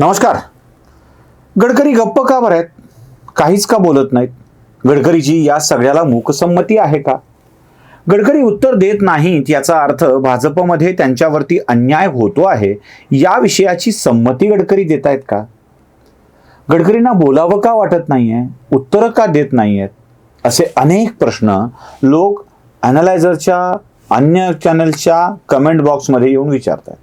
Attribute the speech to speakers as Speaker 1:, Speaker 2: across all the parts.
Speaker 1: नमस्कार. गडकरी गप्प का बरं आहेत? काहीच का बोलत नाहीत? गडकरीजी या सगळ्याला मूकसंमती आहे का? गडकरी उत्तर देत नाहीत याचा अर्थ भाजपमध्ये त्यांच्यावरती अन्याय होतो आहे या विषयाची संमती गडकरी देत आहेत का? गडकरींना बोलावं का वाटत नाही आहे उत्तरं का देत नाही आहेत असे अनेक प्रश्न लोक अनालायझरच्या अन्य चॅनलच्या कमेंट बॉक्समध्ये येऊन विचारतात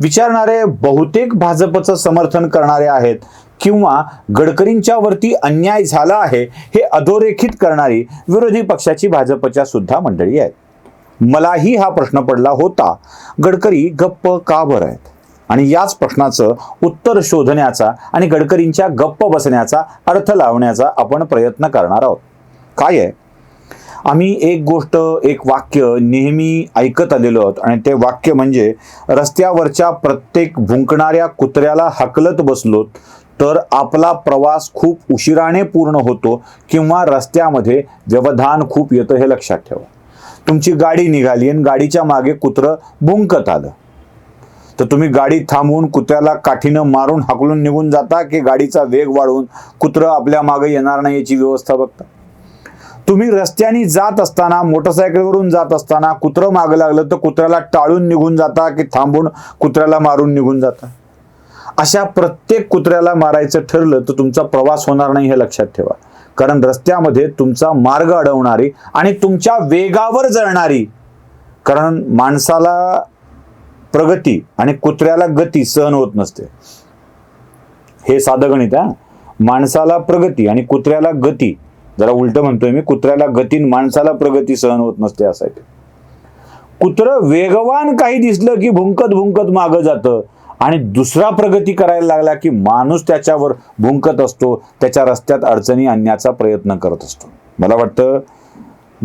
Speaker 1: विचारणारे बहुतेक भाजपचं समर्थन करणारे आहेत किंवा गडकरींच्या वरती अन्याय झाला आहे हे अधोरेखित करणारी विरोधी पक्षाची भाजपच्या सुद्धा मंडळी आहेत. मलाही हा प्रश्न पडला होता गडकरी गप्प का बरं आहेत? आणि याच प्रश्नाचं उत्तर शोधण्याचा आणि गडकरींच्या गप्प बसण्याचा अर्थ लावण्याचा आपण प्रयत्न करणार आहोत. काय आहे? आम्ही एक गोष्ट एक वाक्य नेहमी ऐकत आलेलो आहोत आणि ते वाक्य म्हणजे रस्त्यावरच्या प्रत्येक भुंकणाऱ्या कुत्र्याला हकलत बसलोत तर आपला प्रवास खूप उशिराने पूर्ण होतो किंवा रस्त्यामध्ये व्यवधान खूप येतं हे लक्षात ठेवा. तुमची गाडी निघाली आणि गाडीच्या मागे कुत्रं भुंकत आलं. तर तुम्ही गाडी थांबवून कुत्र्याला काठीनं मारून हाकलून निघून जाता की गाडीचा वेग वाढवून कुत्रं आपल्या मागे येणार नाही याची व्यवस्था बघता? तुम्ही रस्त्याने जात असताना मोटरसायकलवरून जात असताना कुत्रं मागं लागलं तर कुत्र्याला टाळून निघून जाता की थांबून कुत्र्याला मारून निघून जाता? अशा प्रत्येक कुत्र्याला मारायचं ठरलं तर तुमचा प्रवास होणार नाही हे लक्षात ठेवा. कारण रस्त्यामध्ये तुमचा मार्ग अडवणारी आणि तुमच्या वेगावर जळणारी कारण माणसाला प्रगती आणि कुत्र्याला गती सहन होत नसते. हे साधं गणित आहे माणसाला प्रगती आणि कुत्र्याला गती जरा उलट म्हणतोय मी कुत्र्याला गतीन माणसाला प्रगती सहन होत नसते असं कुत्रं वेगवान काही दिसलं की भुंकत भुंकत मागं जातं आणि दुसरा प्रगती करायला लागला की माणूस त्याच्यावर भुंकत असतो त्याच्या रस्त्यात अडचणी आणण्याचा प्रयत्न करत असतो. मला वाटतं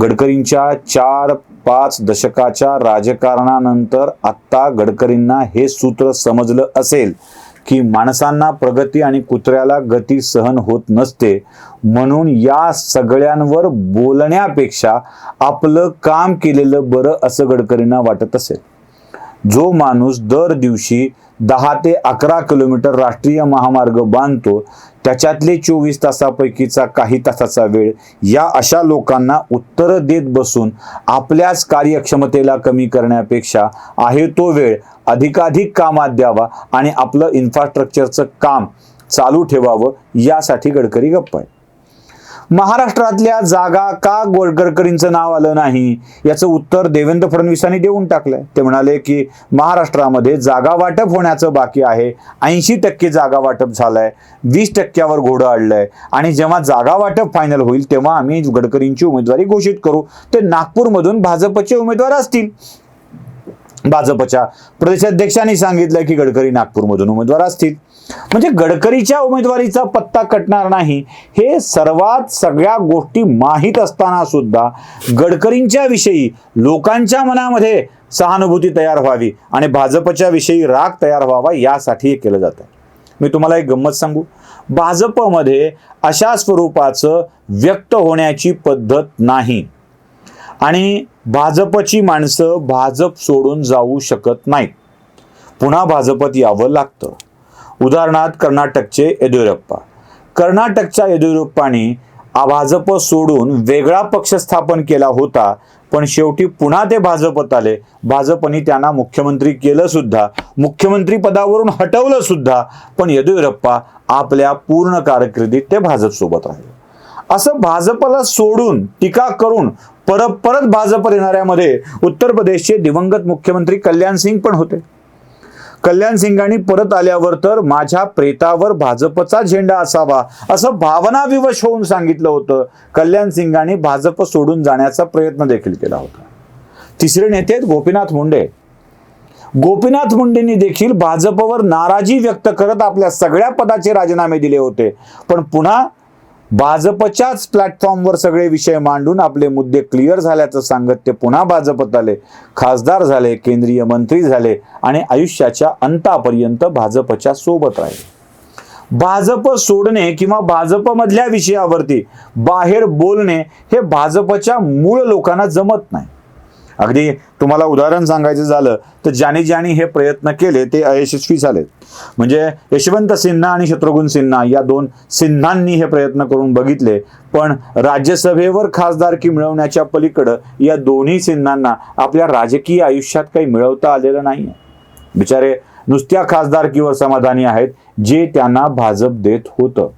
Speaker 1: गडकरींच्या चार पाच दशकाच्या राजकारणानंतर आत्ता गडकरींना हे सूत्र समजलं असेल. की माणसांना प्रगती आणि कुत्र्याला गती सहन होत नसते म्हणून या सगळ्यांवर बोलण्यापेक्षा आपलं काम केलेलं बरं असं गडकरींना वाटत असेल. जो माणूस दर दिवशी दहा ते अकरा किलोमीटर राष्ट्रीय महामार्ग बांधतो. त्याच्यातले चोवीस तासापैकीचा काही तासाचा वेळ या अशा लोकांना उत्तरं देत बसून आपल्याच कार्यक्षमतेला कमी करण्यापेक्षा आहे तो वेळ अधिकाधिक कामात द्यावा आणि आपलं इन्फ्रास्ट्रक्चरचं काम चालू ठेवावं यासाठी गडकरी गप्प आहे महाराष्ट्रातल्या जागा का गोड गडकरींचं नाव आलं नाही? याचं उत्तर देवेंद्र फडणवीसांनी देऊन टाकलंय. ते म्हणाले की महाराष्ट्रामध्ये जागा वाटप होण्याचं बाकी आहे. ऐंशी टक्के जागा वाटप झालंय. वीस टक्क्यावर घोडं अडलंय आणि जेव्हा जागा वाटप फायनल होईल तेव्हा आम्ही गडकरींची उमेदवारी घोषित करू. ते नागपूरमधून भाजपचे उमेदवार असतील. भाजपच्या प्रदेशाध्यक्षांनी सांगितलं की गडकरी नागपूरमधून उमेदवार असतील. म्हणजे गडकरीच्या उमेदवारीचा पत्ता कटणार नाही हे सर्वात सगळ्या गोष्टी माहीत असताना सुद्धा गडकरींच्या विषयी लोकांच्या मनामध्ये सहानुभूती तयार व्हावी आणि भाजपच्या विषयी राग तयार व्हावा यासाठी हे केलं जातं. मी तुम्हाला एक गंमत सांगू. भाजपमध्ये अशा स्वरूपाचं व्यक्त होण्याची पद्धत नाही. आणि भाजपची माणसं भाजप सोडून जाऊ शकत नाहीत. पुन्हा भाजपत यावं लागतं. उदाहरणार्थ कर्नाटकचे येदियुरप्पा कर्नाटकच्या येदियुरप्पाने भाजप सोडून वेगळा पक्ष स्थापन केला होता पण शेवटी पुन्हा ते भाजपत आले. भाजपने त्यांना मुख्यमंत्री केलं सुद्धा. मुख्यमंत्री पदावरून हटवलं सुद्धा पण येदियुरप्पा आपल्या पूर्ण कारकिर्दीत ते भाजपसोबत आहे राहिले. असं भाजपला सोडून टीका करून परत परत भाजप येणाऱ्यामध्ये उत्तर प्रदेशचे दिवंगत मुख्यमंत्री कल्याण सिंग पण होते. कल्याण सिंगांनी परत आल्यावर तर माझ्या प्रेतावर भाजपचा झेंडा असावा असं भावनाविवश होऊन सांगितलं होतं. कल्याण सिंगांनी भाजप सोडून जाण्याचा प्रयत्न देखील केला होता. तिसरे नेते आहेत गोपीनाथ मुंडे. गोपीनाथ मुंडेंनी देखील भाजपवर नाराजी व्यक्त करत आपल्या सगळ्या पदाचे राजीनामे दिले होते. पण पुन्हा भाजपच्याच प्लॅटफॉर्मवर सगळे विषय मांडून आपले मुद्दे क्लिअर झाल्याचं सांगत ते पुन्हा भाजपत आले. खासदार झाले केंद्रीय मंत्री झाले आणि आयुष्याच्या अंतापर्यंत भाजपच्या सोबत राहिले. भाजप सोडणे किंवा भाजपमधल्या विषयावरती बाहेर बोलणे हे भाजपच्या मूळ लोकांना जमत नाही. अगदी तुम्हाला उदाहरण सांगायचं झालं तर ज्याने ज्याने हे प्रयत्न केले ते अयशस्वी झालेत. म्हणजे यशवंत सिन्हा आणि शत्रुघ्न सिन्हा या दोन सिन्हांनी हे प्रयत्न करून बघितले पण राज्यसभेवर खासदारकी मिळवण्याच्या पलीकडं या दोन्ही सिन्हांना आपल्या राजकीय आयुष्यात काही मिळवता आलेलं नाही बिचारे नुसत्या खासदारकीवर समाधानी आहेत जे त्यांना भाजप देत होतं.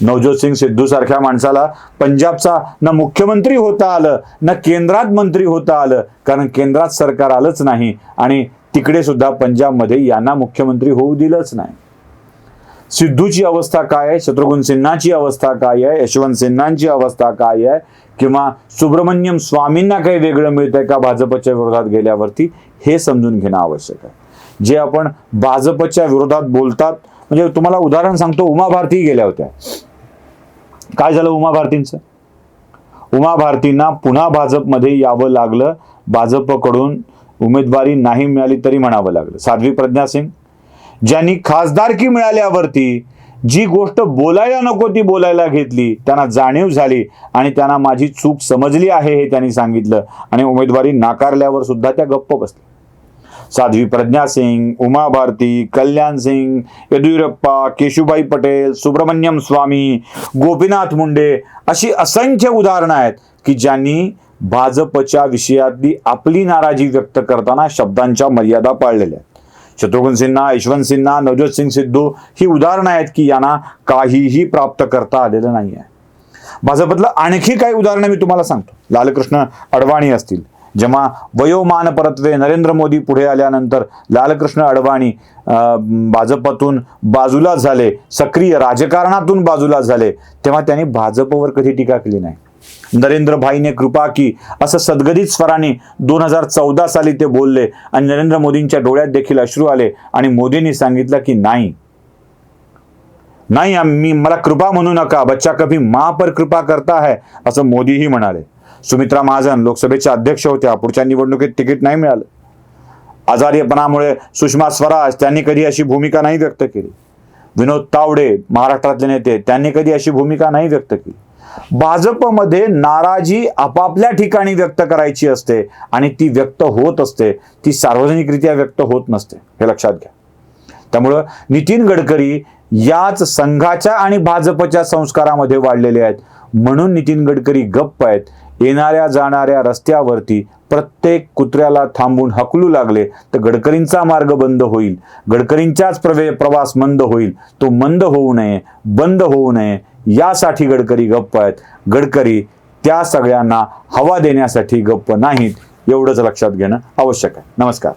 Speaker 1: नवज्योत सिंग सिद्धू सारख्या माणसाला पंजाबचा ना मुख्यमंत्री होता आलं न केंद्रात मंत्री होता आलं कारण केंद्रात सरकार आलंच नाही आणि तिकडे सुद्धा पंजाबमध्ये यांना मुख्यमंत्री होऊ दिलंच नाही. सिद्धूची अवस्था काय आहे? शत्रुघ्न सिन्हाची अवस्था काय आहे? यशवंत सिन्हांची अवस्था काय आहे? किंवा सुब्रमण्यम स्वामींना काही वेगळं मिळतंय का भाजपच्या विरोधात गेल्यावरती? हे समजून घेणं आवश्यक आहे. जे आपण भाजपच्या विरोधात बोलतात म्हणजे तुम्हाला उदाहरण सांगतो उमा भारती गेल्या होत्या. काय झालं उमा भारतींचं? उमा भारतींना पुन्हा भाजपमध्ये यावं लागलं. भाजपकडून उमेदवारी नाही मिळाली तरी म्हणावं लागलं. साध्वी प्रज्ञा सिंग ज्यांनी खासदारकी मिळाल्यावरती जी गोष्ट बोलायला नको ती बोलायला घेतली त्यांना जाणीव झाली आणि त्यांना माझी चूक समजली आहे हे त्यांनी सांगितलं. आणि उमेदवारी नाकारल्यावर सुद्धा त्या गप्प बसल्या. साध्वी प्रज्ञा सिंग उमा भारती कल्याण सिंग येडियुरप्पा केशुभाई पटेल सुब्रमण्यम स्वामी गोपीनाथ मुंडे अशी असंख्य उदाहरणं आहेत की ज्यांनी भाजपच्या विषयातली आपली नाराजी व्यक्त करताना शब्दांच्या मर्यादा पाळलेल्या आहेत. शत्रुघ्न सिन्हा यशवंत सिन्हा नवज्योत सिंग सिद्धू ही उदाहरणं आहेत की यांना काहीही प्राप्त करता आलेलं नाही आहे भाजपतलं आणखी काही उदाहरणं मी तुम्हाला सांगतो. लालकृष्ण अडवाणी असतील जेव्हा वयोमान परत्वे. नरेंद्र मोदी पुढे आल्यानंतर लालकृष्ण अडवाणी भाजपातून बाजूला झाले. सक्रिय राजकारणातून बाजूला झाले. तेव्हा त्यांनी भाजपवर कधी टीका केली नाही. नरेंद्र भाईने कृपा की असं सदगदित स्वराने दोन हजार चौदा साली ते बोलले आणि नरेंद्र मोदींच्या डोळ्यात देखील अश्रू आले आणि मोदींनी सांगितलं की नाही. नाही मी मला कृपा म्हणू नका. बच्चा कभी माँ पर कृपा करता है असं मोदीही म्हणाले. सुमित्रा महाजन लोकसभेच्या अध्यक्ष होत्या. पुढच्या निवडणुकीत तिकीट नाही मिळालं. आजारीपणामुळे सुषमा स्वराज त्यांनी कधी अशी भूमिका नाही व्यक्त केली. विनोद तावडे महाराष्ट्रातले नेते त्यांनी कधी अशी भूमिका नाही व्यक्त केली. भाजपमध्ये नाराजी आपापल्या ठिकाणी व्यक्त करायची असते आणि ती व्यक्त होत असते. ती सार्वजनिकरित्या व्यक्त होत नसते. हे लक्षात घ्या. त्यामुळं नितीन गडकरी याच संघाच्या आणि भाजपच्या संस्कारामध्ये वाढलेले आहेत. म्हणून नितीन गडकरी गप्प आहेत. येणाऱ्या जाणाऱ्या रस्त्यावरती प्रत्येक कुत्र्याला थांबून हकलू लागले तर गडकरींचा मार्ग बंद होईल. गडकरींचाच प्रवे प्रवास मंद होईल. तो मंद होऊ नये बंद होऊ नये यासाठी गडकरी गप्प आहेत. गडकरी त्या सगळ्यांना हवा देण्यासाठी गप्प नाहीत एवढंच लक्षात घेणं आवश्यक आहे. नमस्कार.